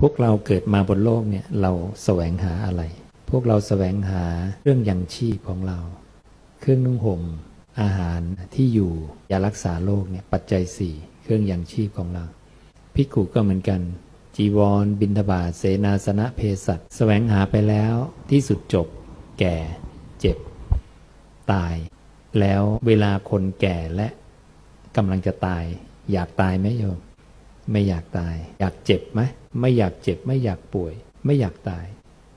พวกเราเกิดมาบนโลกเนี่ยเราแสวงหาอะไร พวกเราแสวงหาเรื่องยังชีพของเรา เครื่องนุ่งห่มอาหารที่อยู่ยารักษาโรคเนี่ยปัจจัยสี่เครื่องยังชีพของเราภิกุก็เหมือนกัน จีวร บินทบาทเสนาสนะเพศัตแสวงหาไปแล้วที่สุดจบ แก่ เจ็บ ตาย แล้วเวลาคนแก่และกำลังจะตาย อยากตายไหมโยม ไม่อยากตาย อยากเจ็บไหมไม่อยากเจ็บ ไม่อยากป่วย ไม่อยากตาย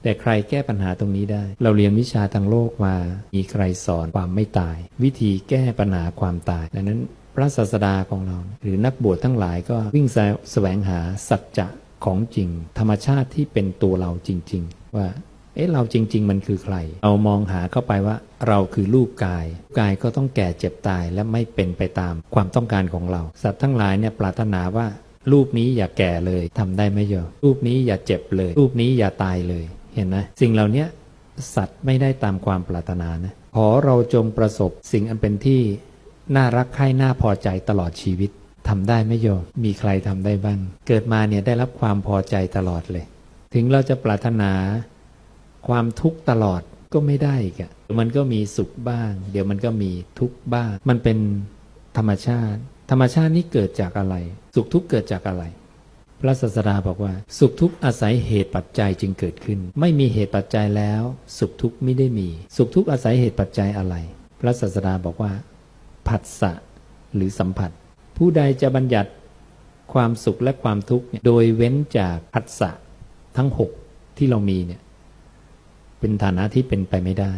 แต่ใครแก้ปัญหาตรงนี้ได้ เราเรียนวิชาทางโลกมา มีใครสอนความไม่ตาย วิธีแก้ปัญหาความตายดังนั้นพระศาสดาของเรา หรือนักบวชทั้งหลายก็วิ่งแสวงหาสัจจะของจริง ธรรมชาติที่เป็นตัวเราจริง ๆ ว่าเอ๊ะเราจริง ๆ มันคือใคร เอามองหาเข้าไปว่าเราคือรูปกาย กายก็ต้องแก่เจ็บตายและไม่เป็นไปตามความต้องการของเรา สัตว์ทั้งหลายเนี่ยปรารถนาว่า รูปนี้อย่าแก่เลยทำได้ไหมโยมรูปนี้อย่าเจ็บเลย รูปนี้อย่าตายเลย เห็นไหมสิ่งเหล่านี้สัตว์ไม่ได้ตามความปรารถนานะขอเราจงประสบสิ่งอันเป็นที่น่ารักใคร่น่าพอใจตลอดชีวิตทำได้ไหมโยม มีใครทำได้บ้าง เกิดมาเนี่ยได้รับความพอใจตลอดเลย ถึงเราจะปรารถนาความทุกข์ตลอดก็ไม่ได้อีกอะมันก็มีสุขบ้าง เดี๋ยวมันก็มีทุกข์บ้าง มันเป็นธรรมชาติธรรมชาตินี้เกิดจากอะไร สุขทุกข์เกิดจากอะไร พระศาสดาบอกว่า สุขทุกข์อาศัยเหตุปัจจัยจึงเกิดขึ้น ไม่มีเหตุปัจจัยแล้ว สุขทุกข์ไม่ได้มี สุขทุกข์อาศัยเหตุปัจจัยอะไร พระศาสดาบอกว่าผัสสะหรือสัมผัส ผู้ใดจะบัญญัติความสุขและความทุกข์โดยเว้นจากผัสสะทั้งหกที่เรามีเนี่ยเป็นฐานะที่เป็นไปไม่ได้